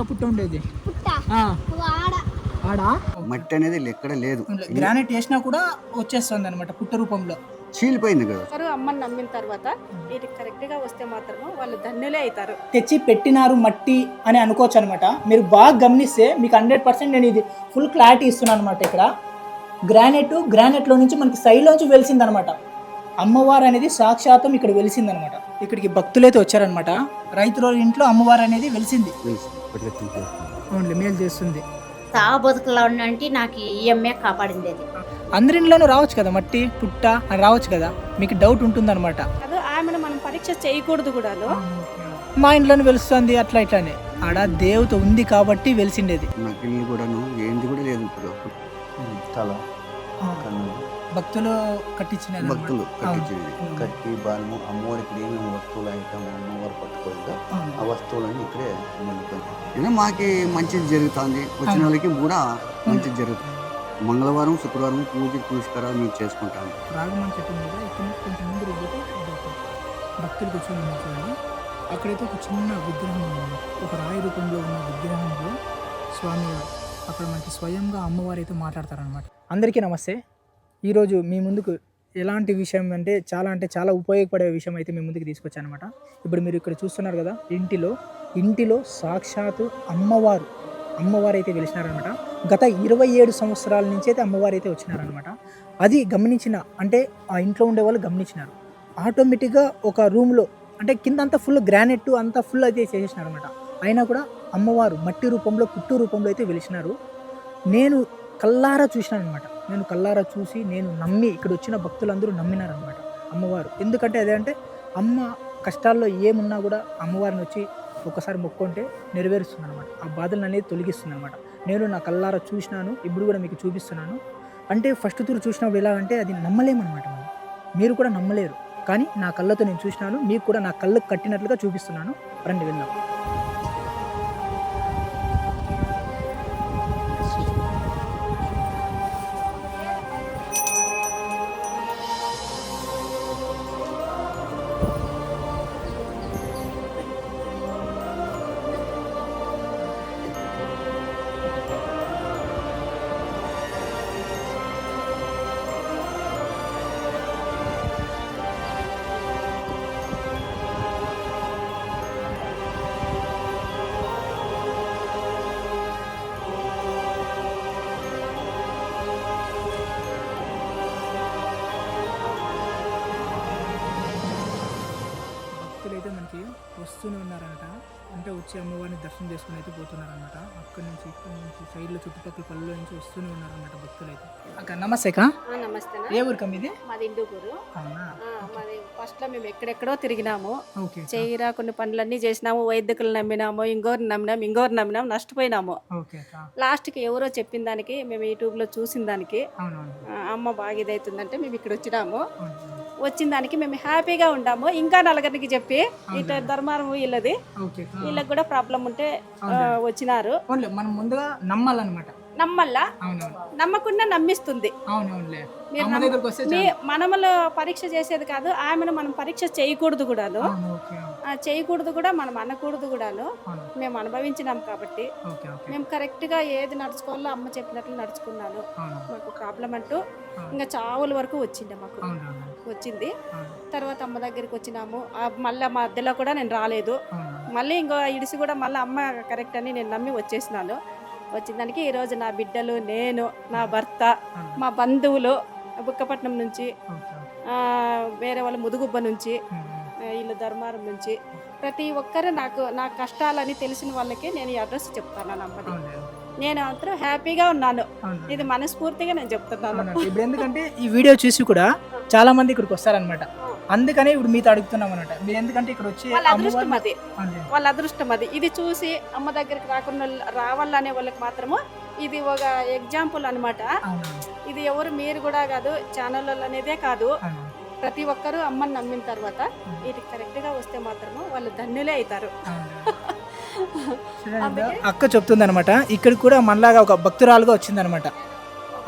పుట్ట ఉండేది. పుట్ట. ఆ, ఆడ. ఆడా? మట్టి అనేది ఎక్కడ లేదు. గ్రానైట్ వేసినా కూడా వచ్చేస్తుంది అనమాట పుట్ట రూపంలో. చీలిపోయింది కదా. అమ్మని నమ్మిన తర్వాత వీటికి కరెక్ట్గా వస్తే మాత్రము వాళ్ళు ధన్యులే అవుతారు. తెచ్చి పెట్టినారు మట్టి అని అనుకోవచ్చు అనమాట మీరు బాగా గమనిస్తే మీకు హండ్రెడ్ పర్సెంట్ నేను ఇది ఫుల్ క్లారిటీ ఇస్తున్నాను అనమాట ఇక్కడ. గ్రానైట్ గ్రానైట్లో నుంచి మనకి సైడ్లోంచి వెలిసింది అనమాట అమ్మవారు అనేది సాక్షాత్తం ఇక్కడ వెలిసింది అనమాట ఇక్కడికి భక్తులైతే వచ్చారనమాట రైతుల ఇంట్లో అమ్మవారు అనేది వెలిసింది. తీసేస్తుంది. అవునులే మేలు చేస్తుంది. తా బతుకులో ఉన్నంటే నాకు ఈఎంఏ కాపాడింది అది. అందరిలోనూ రావచ్చు కదా మట్టి పుట్ట అని రావచ్చు కదా? మీకు డౌట్ ఉంటుందన్నమాట. అది ఆమెను మనం పరీక్ష చేయకూడదు కూడాను. మా ఇంట్లోనే వెలుస్తుంది అట్లా ఇట్లానే. ఆడ దేవత ఉంది కాబట్టి వెలిసిండేది. నాకు ఇల్లు కూడాను ఏంది కూడా లేదు ఇప్పుడు. తల. భక్తులు కట్టించినది భక్తులు కట్టించింది. కట్టి బాణము అమ్మవారి ఇక్కడ ఏమేమి వస్తువులు ఐటమ్ అమ్మవారు పట్టుకోలేదా? ఆ వస్తువులన్నీ ఇక్కడే అయినా మాకి మంచిది జరుగుతుంది. వచ్చిన వాళ్ళకి కూడా మంచిది జరుగుతుంది. మంగళవారం శుక్రవారం పూజ పురస్కారాలు మేము చేసుకుంటాము. రాగమని చెప్పింది కదా ఇక్కడ కొంచెం ముందు భక్తులు కూర్చొని అక్కడైతే ఒక చిన్న విగ్రహం ఉంది. ఒక రాయి రూపంలో ఉన్న విగ్రహంలో స్వామివారు అక్కడ మనకి స్వయంగా అమ్మవారు అయితే మాట్లాడతారనమాట అందరికీ నమస్తే. ఈరోజు మీ ముందుకు ఎలాంటి విషయం అంటే చాలా అంటే చాలా ఉపయోగపడే విషయం అయితే మీ ముందుకు తీసుకొచ్చానమాట ఇప్పుడు మీరు ఇక్కడ చూస్తున్నారు కదా ఇంటిలో ఇంటిలో సాక్షాత్తు అమ్మవారు అమ్మవారు అయితే వెలిసినారనమాట గత ఇరవై ఏడు సంవత్సరాల నుంచి అయితే అమ్మవారు అయితే వచ్చినారనమాట అది గమనించిన అంటే ఆ ఇంట్లో ఉండే వాళ్ళు గమనించినారు. ఆటోమేటిక్గా ఒక రూమ్లో అంటే కింద అంతా ఫుల్ గ్రానైట్ అంతా ఫుల్ అయితే చేసేసినారనమాట అయినా కూడా అమ్మవారు మట్టి రూపంలో పుట్టు రూపంలో అయితే వెలిసినారు. నేను కల్లారా చూసినాను అనమాట నేను కల్లారా చూసి నేను నమ్మి ఇక్కడ వచ్చిన భక్తులందరూ నమ్మినారనమాట అమ్మవారు. ఎందుకంటే అదే అంటే అమ్మ కష్టాల్లో ఏమున్నా కూడా అమ్మవారిని వచ్చి ఒక్కసారి మొక్కుంటే నెరవేరుస్తుంది అనమాట ఆ బాధలను అనేది తొలగిస్తుంది అనమాట నేను నా కల్లారా చూసినాను ఇప్పుడు కూడా మీకు చూపిస్తున్నాను. అంటే ఫస్ట్ తూరు చూసినప్పుడు ఎలా అంటే అది నమ్మలేమన్నమాట మనం. మీరు కూడా నమ్మలేరు. కానీ నా కళ్ళతో నేను చూసినాను మీకు కూడా నా కళ్ళకు కట్టినట్లుగా చూపిస్తున్నాను. రండి వెళ్దాం. వచ్చి అమ్మవారిని దర్శనం చేసుకుని అయితే పోతున్నారనమాట అక్కడి నుంచి ఇక్కడి నుంచి సైడ్లో చుట్టుపక్కల పల్లెలో నుంచి వస్తూనే ఉన్నారనమాట భక్తులు అయితే. అక్క నమస్తే నమస్తే ఏ ఊరిక మీది? మాది అవునా? మాది ఫస్ట్లో మేము ఎక్కడెక్కడో తిరిగినాము. చేయరా కొన్ని పనులన్నీ చేసినాము వైద్యకులు నమ్మినాము ఇంకోరిని నమ్మినాము ఇంకోరు నమ్మినాము నష్టపోయినాము. అక్క. లాస్ట్కి ఎవరో చెప్పిన దానికి మేము యూట్యూబ్లో చూసిన దానికి అమ్మ బాగా ఇదవుతుందంటే మేము ఇక్కడ వచ్చినాము. వచ్చిన దానికి మేము హ్యాపీగా ఉండాము. ఇంకా నలుగురికి చెప్పి ఇట్లా ధర్మారం వీళ్ళది. వీళ్ళకి కూడా ప్రాబ్లం ఉంటే వచ్చినారు. మనం ముందుగా నమ్మాలన్నమాట. నమ్మల్లా. నమ్మకుండా నమ్మిస్తుంది. మనములో పరీక్ష చేసేది కాదు ఆమెను మనం పరీక్ష చేయకూడదు కూడాను. ఆ, చేయకూడదు కూడా మనం అనకూడదు కూడాను. అవును. మేము అనుభవించినాం కాబట్టి. మేము కరెక్ట్గా ఏది నడుచుకోవాలో అమ్మ చెప్పినట్లు నడుచుకున్నాను. మాకు ప్రాబ్లం అంటూ. ఇంకా చావుల వరకు వచ్చిండే మాకు. వచ్చింది. తర్వాత అమ్మ దగ్గరికి వచ్చినాము. మళ్ళీ మధ్యలో కూడా నేను రాలేదు. మళ్ళీ ఇంకో ఇడిసి కూడా మళ్ళీ అమ్మ కరెక్ట్ అని నేను నమ్మి వచ్చేసినాను. వచ్చిన దానికి ఈరోజు నా బిడ్డలు నేను నా భర్త. మా బంధువులు బుక్కపట్నం నుంచి వేరే వాళ్ళు ముదుగుబ్బ నుంచి వీళ్ళు ధర్మారం నుంచి ప్రతి ఒక్కరు నాకు నా కష్టాలని తెలిసిన వాళ్ళకి నేను ఈ అడ్రస్ చెప్తాను అవునులే. నేను మాత్రం హ్యాపీగా ఉన్నాను. ఇది మనస్ఫూర్తిగా నేను చెప్తున్నాను. ఇప్పుడు ఎందుకంటే ఈ వీడియో చూసి కూడా చాలా మంది ఇక్కడికి వస్తారనమాట అందుకనే ఇప్పుడు మీతో అడుగుతున్నాం అనమాట మీరు ఎందుకంటే ఇక్కడ వచ్చి వాళ్ళ అదృష్టం అది. వాళ్ళ అదృష్టం అది. ఇది చూసి అమ్మ దగ్గరికి రాకుండా రావాలనే వాళ్ళకి మాత్రము ఇది ఒక ఎగ్జాంపుల్ అవునవును. ఇది ఎవరు మీరు కూడా కాదు ఛానల్ అనేదే కాదు. ప్రతి ఒక్కరూ అమ్మని నమ్మిన తర్వాత వీటికి కరెక్ట్గా వస్తే మాత్రము వాళ్ళు ధన్యులే అవుతారు. అక్క చెప్తుంది అనమాట ఇక్కడ కూడా మనలాగా ఒక భక్తురాలుగా వచ్చిందనమాట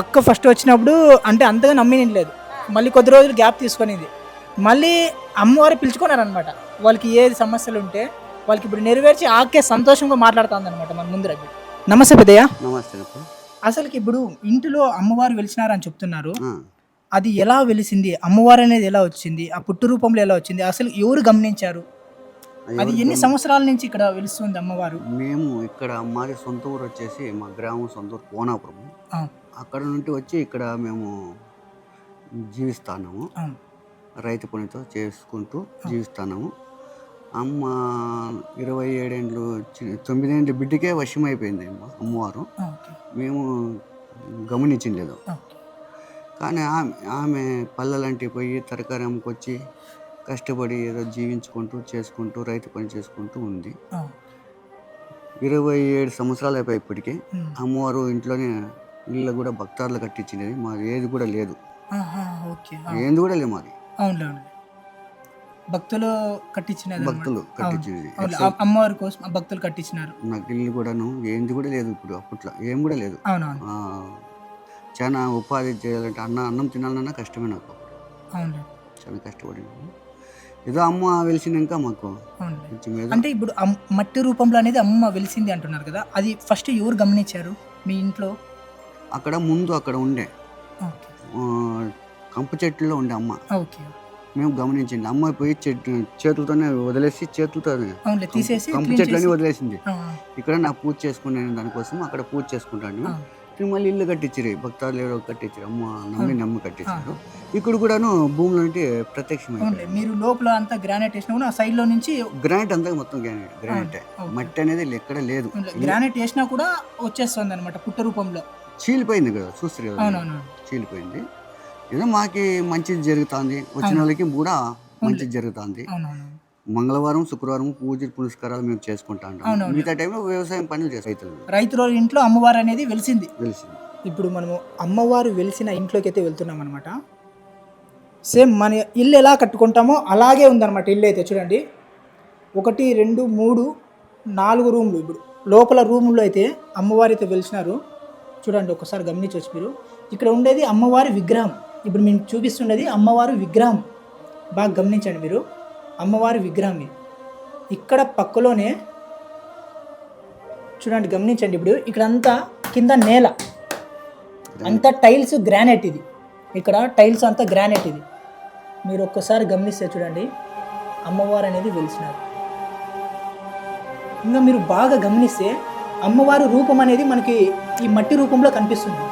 అక్క ఫస్ట్ వచ్చినప్పుడు అంటే అంతగా నమ్మినలేదు మళ్ళీ కొద్ది రోజులు గ్యాప్ తీసుకునేది. మళ్ళీ అమ్మవారు పిలుచుకున్నారనమాట వాళ్ళకి ఏది సమస్యలు ఉంటే వాళ్ళకి ఇప్పుడు నెరవేర్చి ఆకే సంతోషంగా మాట్లాడుతుంది అనమాట మన ముందు రవి. నమస్తే పెద్దయ్య. నమస్తే. అసలుకి ఇప్పుడు ఇంటిలో అమ్మవారు వెలిసినారని చెప్తున్నారు. అది ఎలా వెలిసింది? అమ్మవారు అనేది ఎలా వచ్చింది? ఆ పుట్టు రూపంలో ఎలా వచ్చింది? అసలు ఎవరు గమనించారు? అది ఎన్ని సంవత్సరాల నుంచి ఇక్కడ వెలుస్తుంది అమ్మవారు? మేము ఇక్కడ మాది సొంత ఊరు వచ్చేసి మా గ్రామం సొంత ఊరు కోనాపురం. అక్కడ నుండి వచ్చి ఇక్కడ మేము జీవిస్తున్నాము. ఆ, రైతు పనితో చేసుకుంటూ జీవిస్తున్నాము. అమ్మ ఇరవై ఏడేండ్లు తొమ్మిదేండ్ల బిడ్డకే వశం అయిపోయింది అమ్మ అమ్మవారు. మేము గమనించలేదు. కానీ ఆమె ఆమె పల్లెలంటి పోయి తరకారి అమ్ముకొచ్చి కష్టపడి ఏదో జీవించుకుంటూ చేసుకుంటూ రైతు పని చేసుకుంటూ ఉంది. ఇరవై ఏడు సంవత్సరాలు అయిపోయి ఇప్పటికే. అమ్మవారు ఇంట్లోనే ఇల్లు కూడా భక్తార్లు కట్టించినది మాది ఏది కూడా లేదు. ఏంది కూడా లేదు మాది. అవునులే అవునులే. భక్తులు కట్టించినది. భక్తులు ఆ అమ్మవారి కోసం భక్తులు కట్టించినారు. నాకు ఇల్లు కూడాను ఏంది కూడా లేదు ఇప్పుడు అప్పట్లో. ఏం కూడా లేదు. అవునవును. ఆ, చాలా ఉపాధి చేయాలంటే అన్న అన్నం తినాలన్నా కష్టమే నాకు అవునులే. చాలా కష్టపడినాము ఏదో అమ్మ వెలిసినాక మాకు. అవునులే. కొంచెం ఏదో అంటే ఇప్పుడు అమ్- మట్టి రూపంలో అనేది అమ్మ వెలిసింది అంటున్నారు కదా అది ఫస్ట్ ఎవరు గమనించారు మీ ఇంట్లో? అక్కడ ముందు అక్కడ ఉండే. ఓకే. ఆ, కంప చెట్టులో ఉండే అమ్మ. ఓకే మేము గమనించింది. అమ్మ పోయి చెట్టు చేతులతోనే వదిలేసి చేతులతోనే తీసేసి కంప చెట్లని వదిలేసింది. ఇక్కడ నా పూజ చేసుకున్నాను దానికోసం అక్కడ పూజ చేసుకుంటాను. మళ్ళీ ఇల్లు కట్టించారు భక్తాలు ఎవరో కట్టించారు అమ్మ నమ్మి. నమ్మి కట్టించారు ఇక్కడ కూడాను భూములు అంటే ప్రత్యక్షమైంది మీరు లోపల అంతా గ్రానైట్ వేసినా సైడ్లో నుంచి గ్రానైట్ అంతా మొత్తం గ్రానైట్ గ్రానైట్. మట్టి అనేది ఎక్కడ లేదు. గ్రానైట్ వేసినా కూడా వచ్చేస్తుంది అనమాట పుట్ట రూపంలో. చీలిపోయింది కదా చూస్తారు కదా చీలిపోయింది. ఏదో మాకి మంచిది జరుగుతుంది. వచ్చిన వాళ్ళకి కూడా మంచిది జరుగుతుంది. మంగళవారం శుక్రవారం పూజలు పునస్కారాలు మేము చేసుకుంటా ఉంటాం. మిగతా టైంలో వ్యవసాయం పనులు చేస్తాం రైతులు. రైతు రోజు ఇంట్లో అమ్మవారు అనేది వెలిసింది. తెలిసింది ఇప్పుడు మనము అమ్మవారు వెలిసిన ఇంట్లోకి అయితే వెళ్తున్నాం అనమాట సేమ్ మన ఇల్లు ఎలా కట్టుకుంటామో అలాగే ఉందన్నమాట ఇల్లు అయితే చూడండి. ఒకటి రెండు మూడు నాలుగు రూమ్లు ఇప్పుడు. లోపల రూముల్లో అయితే అమ్మవారు అయితే వెలిసినారు. చూడండి ఒకసారి గమనించవచ్చు మీరు. ఇక్కడ ఉండేది అమ్మవారి విగ్రహం. ఇప్పుడు మేము చూపిస్తుండేది అమ్మవారి విగ్రహం. బాగా గమనించండి మీరు. అమ్మవారి విగ్రహం ఇది. ఇక్కడ పక్కలోనే చూడండి గమనించండి ఇప్పుడు. ఇక్కడంతా కింద నేల. అంతా టైల్స్ గ్రానైట్ ఇది. ఇక్కడ టైల్స్ అంతా గ్రానైట్ ఇది. మీరు ఒక్కసారి గమనిస్తే చూడండి అమ్మవారు అనేది వెలిసినారు. ఇంకా మీరు బాగా గమనిస్తే అమ్మవారి రూపం అనేది మనకి ఈ మట్టి రూపంలో కనిపిస్తుంది.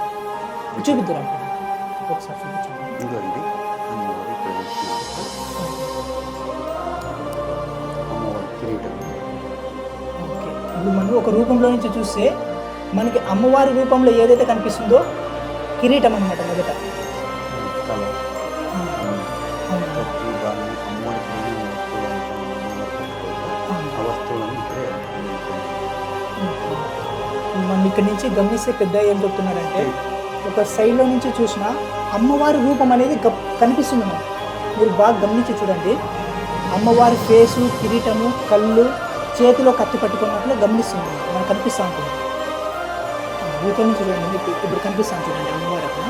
చూపిద్దురా. ఒకసారి చూపించండి. అమ్మవారు ఇక్కడ వెలిసినారు. అమ్మవారి కిరీటం. ఓకే. ఇప్పుడు మనం ఒక రూపంలో నుంచి చూస్తే మనకి అమ్మవారి రూపంలో ఏదైతే కనిపిస్తుందో కిరీటం అన్నమాట మొదట. మనం ఇక్కడ నుంచి గమనిస్తే పెద్ద ఏం చెప్తున్నారంటే ఒక సైడ్లో నుంచి చూసిన అమ్మవారి రూపం అనేది కనిపిస్తుంది మనకు మీరు బాగా గమనించి చూడండి. అమ్మవారి ఫేసు కిరీటము కళ్ళు చేతిలో కత్తి పట్టుకున్నట్లు గమనిస్తుంది. మనకు కనిపిస్తూ ఉంటుంది. భూతం నుంచి చూడండి. మీకు ఇప్పుడు కనిపిస్తాను చూడండి అమ్మవారు అక్కడ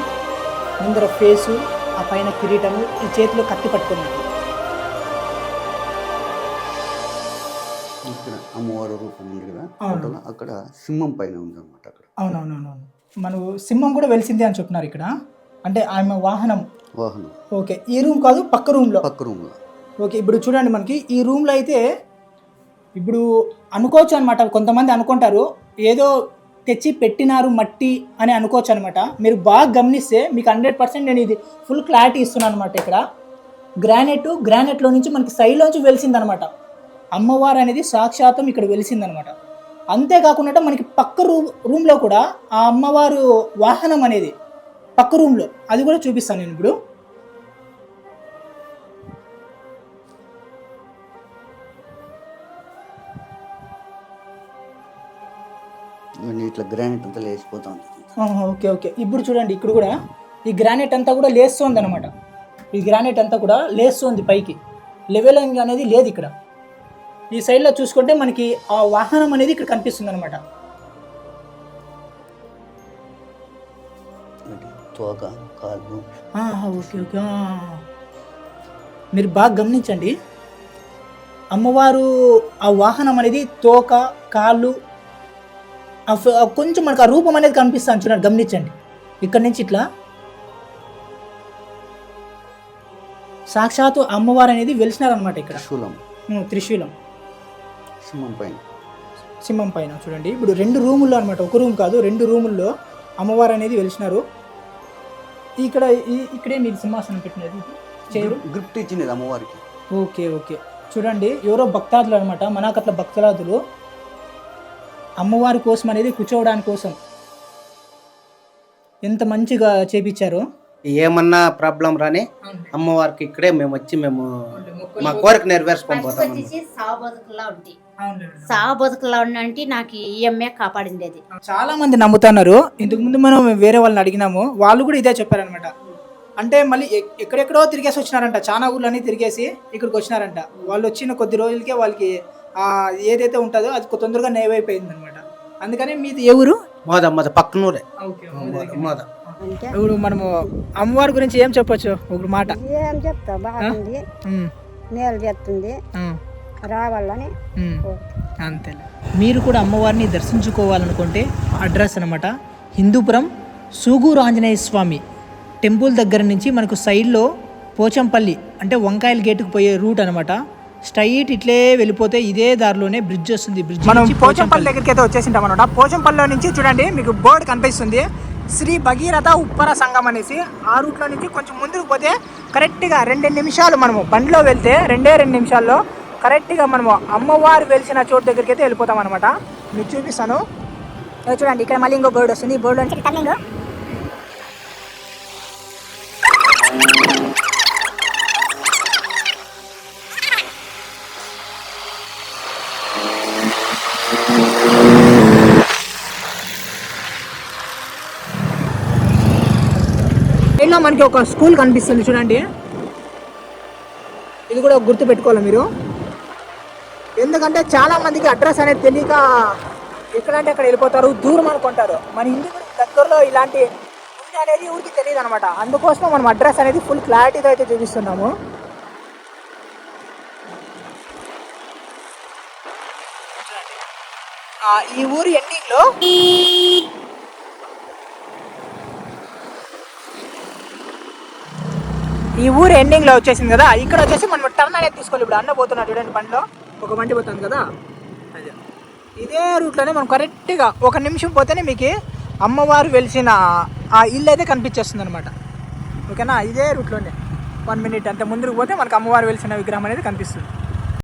ముందర ఫేసు ఆ పైన కిరీటము ఈ చేతిలో కత్తి పట్టుకున్నట్లు ఇక్కడ అమ్మవారి రూపం ఉంది కదా? అక్కడ సింహం పైన ఉంది అనమాట అక్కడ. అవునవునవునవును. మనకు సింహం కూడా వెలిసిందే అని చెప్తున్నారు ఇక్కడ. అంటే ఆమె వాహనం. వాహనం. ఓకే ఈ రూమ్ కాదు పక్క రూమ్లో. పక్క రూమ్లో. ఓకే ఇప్పుడు చూడండి మనకి ఈ రూమ్లో అయితే ఇప్పుడు అనుకోవచ్చు అనమాట కొంతమంది అనుకుంటారు ఏదో తెచ్చి పెట్టినారు మట్టి అని అనుకోవచ్చు అనమాట మీరు బాగా గమనిస్తే మీకు హండ్రెడ్ పర్సెంట్ నేను ఇది ఫుల్ క్లారిటీ ఇస్తున్నాను అనమాట ఇక్కడ. గ్రానైట్ గ్రానైట్లో నుంచి మనకి సైడ్లోంచి వెలిసిందనమాట అమ్మవారు అనేది సాక్షాత్తం ఇక్కడ వెలిసిందనమాట అంతేకాకుండా మనకి పక్క రూమ్ రూమ్లో కూడా ఆ అమ్మవారు వాహనం అనేది పక్క రూమ్లో అది కూడా చూపిస్తాను నేను ఇప్పుడు. ఇట్లా గ్రానైట్ అంతా ఓకే ఓకే. ఇప్పుడు చూడండి ఇక్కడ కూడా ఈ గ్రానైట్ అంతా కూడా లేస్తుంది అనమాట ఈ గ్రానైట్ అంతా కూడా లేస్తుంది పైకి. లెవెలింగ్ అనేది లేదు ఇక్కడ. ఈ సైడ్లో చూసుకుంటే మనకి ఆ వాహనం అనేది ఇక్కడ కనిపిస్తుంది అనమాట ఓకే ఓకే. మీరు బాగా గమనించండి. అమ్మవారు ఆ వాహనం అనేది తోక కాళ్ళు కొంచెం మనకు ఆ రూపం అనేది కనిపిస్తాను చూడండి గమనించండి. ఇక్కడ నుంచి ఇట్లా. సాక్షాత్తు అమ్మవారు అనేది వెలిసినారనమాట ఇక్కడ. త్రిశూలం. త్రిశూలం. సింహం పైన. సింహం పైన చూడండి. ఇప్పుడు రెండు రూముల్లో అనమాట ఒక రూమ్ కాదు రెండు రూముల్లో అమ్మవారు అనేది వెలిసినారు. ఇక్కడ ఈ- ఇక్కడే మీరు సింహాసనం పెట్టినది చేయరు? గిఫ్ట్ ఇచ్చింది అమ్మవారికి. Okay okay. చూడండి ఎవరో భక్తాదులు అనమాట మనకట్ల భక్తురాదులు అమ్మవారి కోసం అనేది కూర్చోవడానికి కోసం ఎంత మంచిగా చేపించారు. ఏమన్నా ప్రాబ్లం రాని అమ్మవారికి ఇక్కడే మేము వచ్చి మేము మా కోరిక నెరవేర్చుకొని పోతాం సావు బతుకులా ఉండంటే నాకు ఈఎంఏ కాపాడింది అది చాలా మంది నమ్ముతున్నారు. ఇంతకు ముందు మనం వేరే వాళ్ళని అడిగినాము వాళ్ళు కూడా ఇదే చెప్పారనమాట అంటే మళ్ళీ ఎక్- ఎక్కడెక్కడో తిరిగేసి వచ్చినారంట. చాలా ఊర్లన్నీ తిరిగేసి ఇక్కడికి వచ్చినారంట. వాళ్ళు వచ్చిన కొద్ది రోజులకే వాళ్ళకి ఆ ఏదైతే ఉంటుందో అది కొ- తొందరగా నేవైపోయింది అనమాట అందుకని మీది ఏ ఊరు? మోద మోద పక్కనూరే. మోద. ఇప్పుడు మనము అమ్మవారి గురించి ఏం చెప్పొచ్చు? ఒక మాట. ఏం చెప్తా బాగుంది. మేలు చేస్తుంది. ఉమ్, రావాలని. అంతేలే. మీరు కూడా అమ్మవారిని దర్శించుకోవాలనుకుంటే అడ్రస్ అనమాట హిందూపురం సూగూరు ఆంజనేయ స్వామి టెంపుల్ దగ్గర నుంచి మనకు సైడ్లో పోచంపల్లి అంటే వంకాయల గేటుకు పోయే రూట్ అనమాట స్ట్రైట్ ఇట్లే వెళ్ళిపోతే ఇదే దారిలోనే బ్రిడ్జ్ వస్తుంది. బ్రిడ్జ్ మనం పోచంపల్లి దగ్గరికి అయితే వచ్చేసింటాం అనమాట పోచంపల్లిలో నుంచి చూడండి మీకు బోర్డు కనిపిస్తుంది. శ్రీ భగీరథ ఉప్పర సంఘం అనేసి ఆ రూట్లో నుంచి కొంచెం ముందుకు పోతే కరెక్ట్గా రెండు నిమిషాలు మనము బండిలో వెళ్తే రెండే రెండు నిమిషాల్లో కరెక్ట్గా మనము అమ్మవారు వెలిసిన చోటు దగ్గరికి అయితే వెళ్ళిపోతాం అనమాట మీకు చూపిస్తాను. చూడండి ఇక్కడ మళ్ళీ ఇంకో బోర్డు వస్తుంది. ఈ బోర్డు నుంచి టర్నింగ్ మనకి ఒక స్కూల్ కనిపిస్తుంది చూడండి. ఇది కూడా గుర్తు పెట్టుకోవాలి మీరు. ఎందుకంటే చాలా మందికి అడ్రస్ అనేది తెలియక ఎక్కడంటే అక్కడ వెళ్ళిపోతారు దూరం అనుకుంటారు. మన ఇంటి దగ్గరలో ఇలాంటి ఉంది అనేది ఊరికి తెలియదు అనమాట అందుకోసం మనం అడ్రస్ అనేది ఫుల్ క్లారిటీతో అయితే చూపిస్తున్నాము. ఈ ఊరి ఎండింగ్ ఈ ఊరు ఎండింగ్లో వచ్చేసింది కదా ఇక్కడ వచ్చేసి మనం టర్న్ అనేది తీసుకోవాలి. ఇప్పుడు అన్న పోతున్నాడు చూడండి బండిలో. ఒక బండి పోతుంది కదా? అదే. ఇదే రూట్లోనే మనం కరెక్ట్గా ఒక నిమిషం పోతేనే మీకు అమ్మవారు వెలిసిన ఆ ఇల్లు అయితే కనిపించేస్తుంది అనమాట ఓకేనా? ఇదే రూట్లోనే వన్ మినిట్ అంత. ముందుకు పోతే మనకు అమ్మవారు వెలిసిన విగ్రహం అనేది కనిపిస్తుంది.